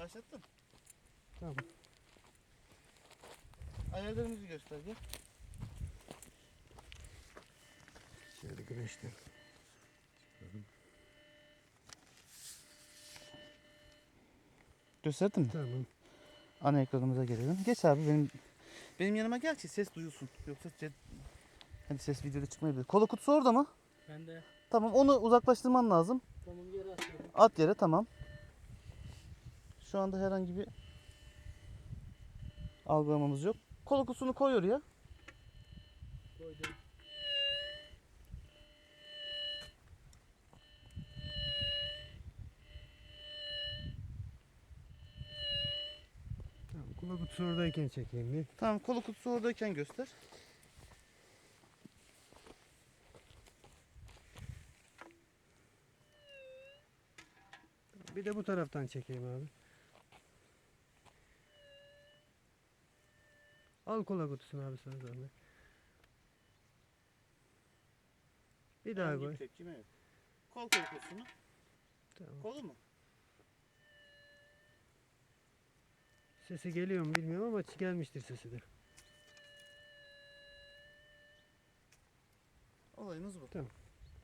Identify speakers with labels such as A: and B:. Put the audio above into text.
A: Başlattım.
B: Tamam.
A: Ayarlarımızı göster gel.
B: Şöyle güneşten.
A: Gösterdin mi?
B: Tamam.
A: Ana ekranımıza gelelim. Geç abi benim benim yanıma gel ki ses duyulsun. Yoksa ce- hani ses videoda çıkmayabilir. Kola kutusu orada mı?
C: Ben de
A: Tamam onu uzaklaştırman lazım.
C: tamam yere atıyorum.
A: At yere tamam. Şu anda herhangi bir algılamamız yok. Kola kutusunu koy oraya.
C: Koydum.
B: Tamam. Kula kutusu oradayken çekeyim bir.
A: Tamam kola kutusu oradayken göster.
B: Bir de bu taraftan çekeyim abi. Al kola kutusunu abi sana zahmet. Bir daha koy.
A: bir tepkime yok. Kol kola kutusunu.
B: Tamam.
A: Kolu mu?
B: Sesi geliyor mu bilmiyorum ama gelmiştir sesi de.
A: Olayımız bu.
B: Tamam.